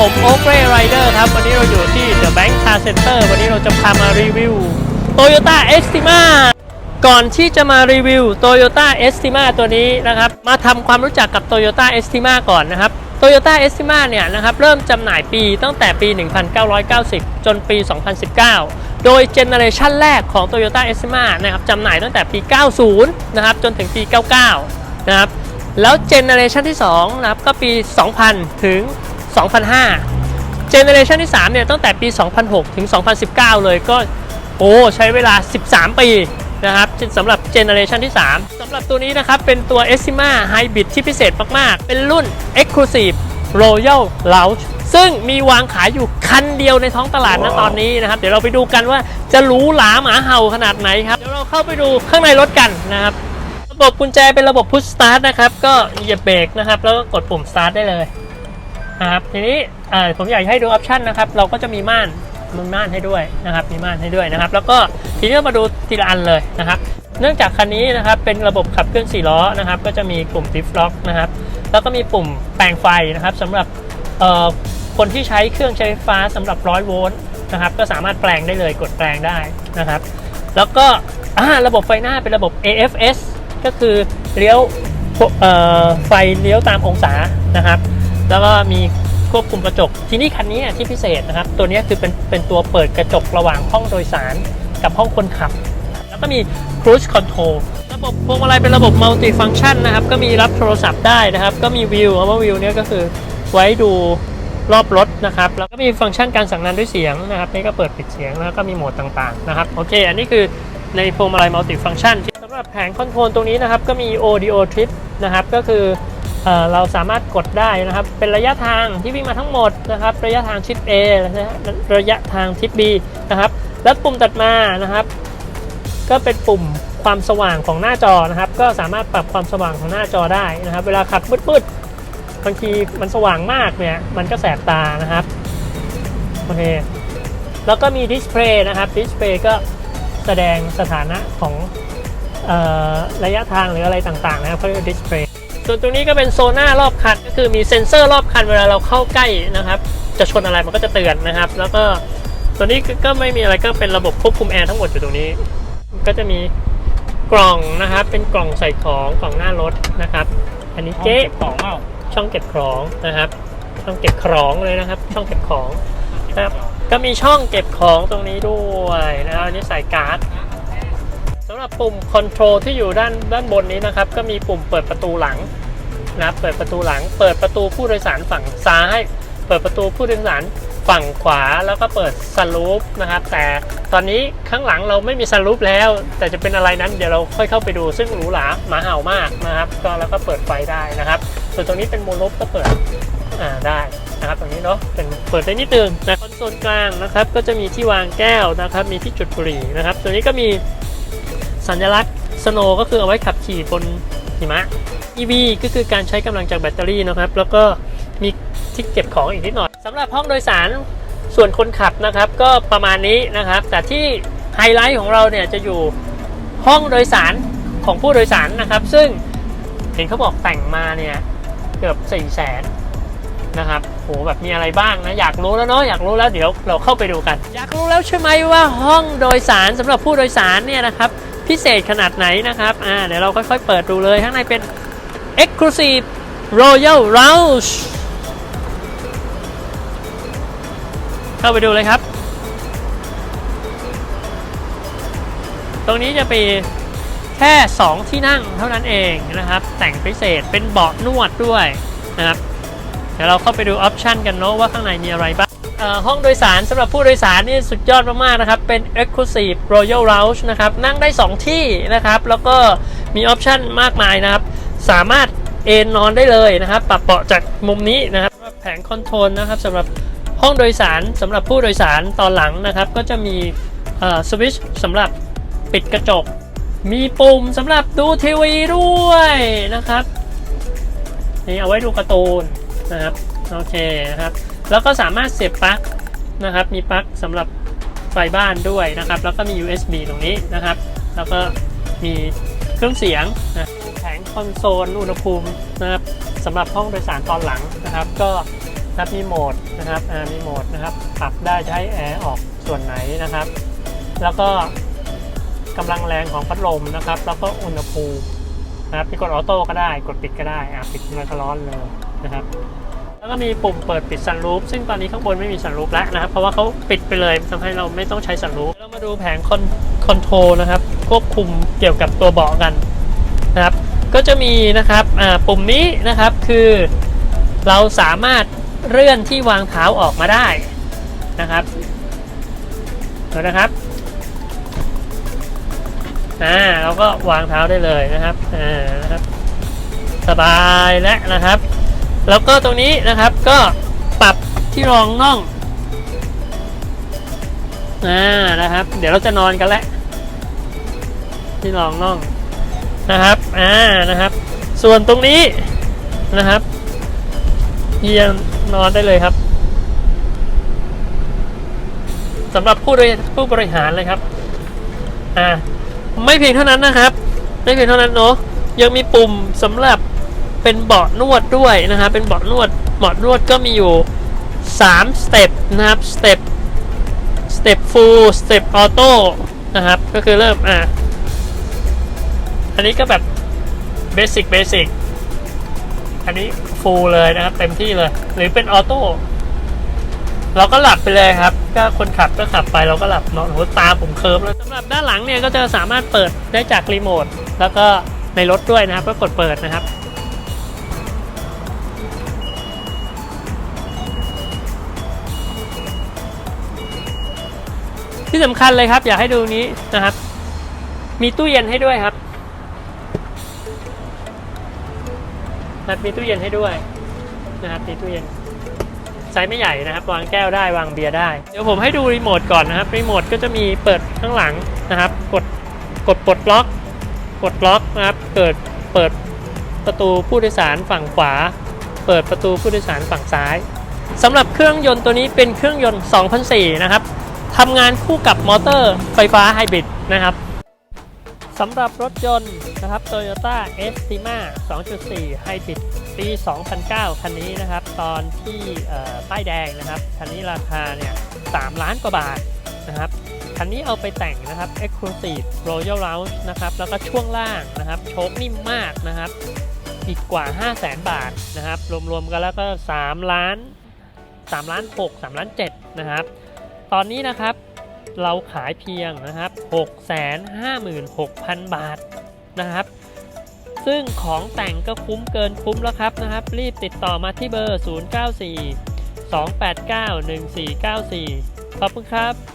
ผมโอ๊กเร่ไรเดอร์ครับ วันนี้เราอยู่ที่ The Bank Car Center วันนี้เราจะพามารีวิว Toyota Estima ก่อนที่จะมารีวิว Toyota Estima ตัวนี้นะครับ มาทำความรู้จักกับ Toyota Estima ก่อนนะครับ Toyota Estima เนี่ยนะครับเริ่มจำหน่ายปีตั้งแต่ปี 1990 จนปี 2019 โดยเจเนอเรชันแรกของ Toyota Estima นะครับจำหน่ายตั้งแต่ปี 90 นะครับจนถึงปี 99 นะครับแล้วเจเนอเรชันที่2นะครับก็ปี 2000 ถึง 2005 เจเนอเรชันที่3เนี่ยตั้งแต่ปี 2006 ถึง 2019 เลยก็โอ้ใช้เวลา 13 ปีนะครับสำหรับเจเนอเรชันที่ 3 สำหรับตัวนี้นะครับ เป็นตัว e s t i m a Hybrid ที่พิเศษมาก ๆ เป็นรุ่น Exclusive Royal Lounge ซึ่งมีวางขายอยู่คันเดียวในท้องตลาดนะตอนนี้นะครับ เดี๋ยวเราไปดูกันว่าจะหรูหราหมาเห่าขนาดไหนครับ เดี๋ยวเราเข้าไปดูข้างในรถกันนะครับ ระบบกุญแจเป็นระบบ Push Start นะครับ ก็เหยียบเบรกนะครับ แล้วก็กดปุ่ม Start ได้เลย นะครับทีนี้ผมอยากให้ดูออปชันนะครับเราก็จะมีม่านมีม่านให้ด้วยนะครับมีม่านให้ด้วยนะครับ แล้วก็ทีนี้มาดูทีละอันเลยนะครับ เนื่องจากคันนี้นะครับเป็นระบบขับเคลื่อน4ล้อนะครับ ก็จะมีปุ่ม Diff Lock นะครับ แล้วก็มีปุ่มแปลงไฟนะครับสำหรับคนที่ใช้เครื่องใช้ไฟฟ้าสำหรับ100โวลต์นะครับ ก็สามารถแปลงได้เลยกดแปลงได้นะครับ แล้วก็ระบบไฟหน้าเป็นระบบ AFS ก็คือเลี้ยวไฟเลี้ยวตามองศานะครับ แล้วก็มีควบคุมกระจก ทีนี้คันนี้ที่พิเศษนะครับ ตัวนี้คือเป็นเป็นตัวเปิดกระจกระหว่างห้องโดยสารกับห้องคนขับ แล้วก็มี cruise control ระบบพวงมาลัยเป็นระบบ multi function นะครับ ก็มีรับโทรศัพท์ได้นะครับ ก็มีวิวคำว่าวิวเนี่ยก็คือไว้ดูรอบรถนะครับ แล้วก็มีฟังก์ชันการสั่งงานด้วยเสียงนะครับ นี่ก็เปิดปิดเสียงแล้วก็มีโหมดต่างๆนะครับ โอเค อันนี้คือในพวงมาลัย multi function สำหรับแผงคอนโทรลตรงนี้นะครับ ก็มี audio trip นะครับ ก็คือ เเราสามารถกดได้นะครับ เป็นระยะทางที่วิ่งมาทั้งหมดนะครับ ระยะทางทิศ A นะฮะระยะทางทิศ B นะครับ แล้วปุ่มตัดมานะครับ ก็เป็นปุ่มความสว่างของหน้าจอนะครับ ก็สามารถปรับความสว่างของหน้าจอได้นะครับ เวลาขับมืดๆบางทีมันสว่างมากเนี่ยมันก็แสบตานะครับโอเคแล้วก็มีดิสเพลย์นะครับดิสเพลย์ก็แสดงสถานะของออระยะทางหรืออะไรต่างๆนะครับเขาเรียกดิสเพลย์ ส่วนตรงนี้ก็เป็นโซน่ารอบคันก็คือมีเซ็นเซอร์รอบคันเวลาเราเข้าใกล้นะครับ จะชนอะไรมันก็จะเตือนนะครับ แล้วก็ตัวนี้ก็ไม่มีอะไรก็เป็นระบบควบคุมแอร์ทั้งหมดอยู่ตรงนี้ ก็จะมีกล่องนะครับ เป็นกล่องใส่ของกล่องหน้ารถนะครับ อันนี้เจ๊ของเปล่าช่องเก็บของนะครับ ช่องเก็บของเลยนะครับ ช่องเก็บของนะครับก็มีช่องเก็บของตรงนี้ด้วยนะครับอันนี้ใส่การ์ดสำหรับปุ่มคอนโทรลที่อยู่ด้านด้านบนนี้นะครับ ก็มีปุ่มเปิดประตูหลังนะเปิดประตูหลัง เปิดประตูผู้โดยสารฝั่งซ้าย เปิดประตูผู้โดยสารฝั่งขวาแล้วก็เปิดซันรูฟนะครับ แต่ตอนนี้ข้างหลังเราไม่มีซันรูฟแล้ว แต่จะเป็นอะไรนั้นเดี๋ยวเราค่อยเข้าไปดูซึ่งหรูหราหมาเห่ามากนะครับ ก็แล้วก็เปิดไฟได้นะครับ ส่วนตรงนี้เป็นโมโนฟก็เปิดอ่าได้นะครับตรงนี้เนาะเป็นเปิดได้นิดนึงนะคอนโซลกลางนะครับ ก็จะมีที่วางแก้วนะครับ มีที่จุดบุหรี่นะครับ ตัวนี้ก็มี สัญลักษณ์สโนก็คือเอาไว้ขับขี่บนหิมะ EV ก็คือการใช้กำลังจากแบตเตอรี่นะครับ แล้วก็มีที่เก็บของอีกนิดหน่อยสำหรับห้องโดยสารส่วนคนขับนะครับ ก็ประมาณนี้นะครับ แต่ที่ไฮไลท์ของเราเนี่ยจะอยู่ห้องโดยสารของผู้โดยสารนะครับ ซึ่งเห็นเขาบอกแต่งมาเนี่ยเกือบ4ี่แสนนะครับโหแบบมีอะไรบ้างนะ อยากรู้แล้วเนาะอยากรู้แล้วเดี๋ยวเราเข้าไปดูกัน อยากรู้แล้วใช่ไหมว่าห้องโดยสารสำหรับผู้โดยสารเนี่ยนะครับ พิเศษขนาดไหนนะครับ อ่า เดี๋ยวเราค่อยๆเปิดดูเลย ข้างในเป็น Exclusive Royal Lounge เข้าไปดูเลยครับ ตรงนี้จะเป็นแค่ 2 ที่นั่งเท่านั้นเองนะครับ แต่งพิเศษเป็นเบาะนวดด้วยนะครับ เดี๋ยวเราเข้าไปดูออปชันกันเนาะว่าข้างในมีอะไรบ้าง ห้องโดยสารสำหรับผู้โดยสารนี่สุดยอดมากๆนะครับ เป็น Exclusive Royal Lounge นะครับ นั่งได้ 2 ที่นะครับ แล้วก็มีออปชันมากมายนะครับ สามารถเอนนอนได้เลยนะครับ ปรับเบาะจากมุมนี้นะครับแผงคอนโทรลนะครับสำหรับห้องโดยสารสำหรับผู้โดยสารตอนหลังนะครับ ก็จะมีสวิตช์สำหรับปิดกระจก มีปุ่มสำหรับดูทีวีด้วยนะครับนี่เอาไว้ดูการ์ตูนนะครับ โอเคนะครับ แล้วก็สามารถเสียบปลั๊กนะครับ มีปลั๊กสำหรับไฟบ้านด้วยนะครับ แล้วก็มี USB ตรงนี้นะครับ แล้วก็มีเครื่องเสียงนะแผงคอนโซลอุณหภูมินะครับสำหรับห้องโดยสารตอนหลังนะครับ ก็นับมีโหมดนะครับอ่ามีโหมดนะครับ ปรับได้จะให้แอร์ออกส่วนไหนนะครับ แล้วก็กำลังแรงของพัดลมนะครับ แล้วก็อุณหภูมินะครับที่กดออโต้ก็ได้ กดปิดก็ได้อ่าปิดมันก็ร้อนเลยนะครับ แล้วก็มีปุ่มเปิดปิดซันรูฟซึ่งตอนนี้ข้างบนไม่มีซันรูฟแล้วนะครับ เพราะว่าเขาปิดไปเลยทำให้เราไม่ต้องใช้ซันรูฟเรามาดูแผงคอนคอนโทรลนะครับ ควบคุมเกี่ยวกับตัวเบาะกันนะครับ ก็จะมีนะครับปุ่มนี้นะครับคือเราสามารถเลื่อนที่วางเท้าออกมาได้นะครับดูนะครับอ่าเราก็วางเท้าได้เลยนะครับอ่านะครับ สบายและนะครับ แล้วก็ตรงนี้นะครับก็ปรับที่รองน่องอ่านะครับ เดี๋ยวเราจะนอนกันแล้วที่รองน่องนะครับอ่านะครับ ส่วนตรงนี้นะครับเยียนอนได้เลยครับสำหรับผู้บริผู้บริหารเลยครับอ่าไม่เพียงเท่านั้นนะครับ ไม่เพียงเท่านั้นเนาะยังมีปุ่มสำหรับ เป็นเบาะนวดด้วยนะครับเป็นเบาะนวดเบาะนวดก็มีอยู่3สเต็ปนะครับสเต็ปสเต็ปฟูลสเต็ปออโต้นะครับก็คือเริ่มอะอันนี้ก็แบบเบสิกเบสิกอันนี้ฟูลเลยนะครับเต็มที่เลย หรือเป็นออโต้เราก็หลับไปเลยครับ ก็คนขับก็ขับไปเราก็หลับนอนโหตาผมเคิร์ฟแล้วสำหรับด้านหลังเนี่ยก็จะสามารถเปิดได้จากรีโมทแล้วก็ในรถด้วยนะครับ ก็กดเปิดนะครับ ที่สำคัญเลยครับ อยากให้ดูนี้นะครับ มีตู้เย็นให้ด้วยครับนะครับมีตู้เย็นให้ด้วยนะครับมีตู้เย็นไซส์ไม่ใหญ่นะครับวางแก้วได้วางเบียร์ได้ เดี๋ยวผมให้ดูรีโมทก่อนนะครับรีโมทก็จะมีเปิดข้างหลังนะครับ กดกดปลดล็อกกดล็อกนะครับเปิดเปิดประตูผู้โดยสารฝั่งขวา เปิดประตูผู้โดยสารฝั่งซ้ายสำหรับเครื่องยนต์ตัวนี้เป็นเครื่องยนต์ 2004 นะครับ ทำงานคู่กับมอเตอร์ไฟฟ้าไฮบริดนะครับสำหรับรถยนต์นะครับ Toyota Estima 2.4 Hybrid ปี 2009 คันนี้นะครับ ตอนที่ป้ายแดงนะครับ คันนี้ราคาเนี่ย3ล้านกว่าบาทนะครับ คันนี้เอาไปแต่งนะครับ Exclusive Royal Lounge นะครับ แล้วก็ช่วงล่างนะครับ โชคนิ่มมากนะครับ อีกกว่า 5 0 0แสนบาทนะครับ รวมๆกันแล้วก็ 3 ล้าน 3 ล้าน 6 3 ล้าน 7 นะครับ ตอนนี้นะครับเราขายเพียงนะครับ 656,000 บาทนะครับ ซึ่งของแต่งก็คุ้มเกินคุ้มแล้วครับนะครับ รีบติดต่อมาที่เบอร์ 094 289 1494 ขอบคุณครับ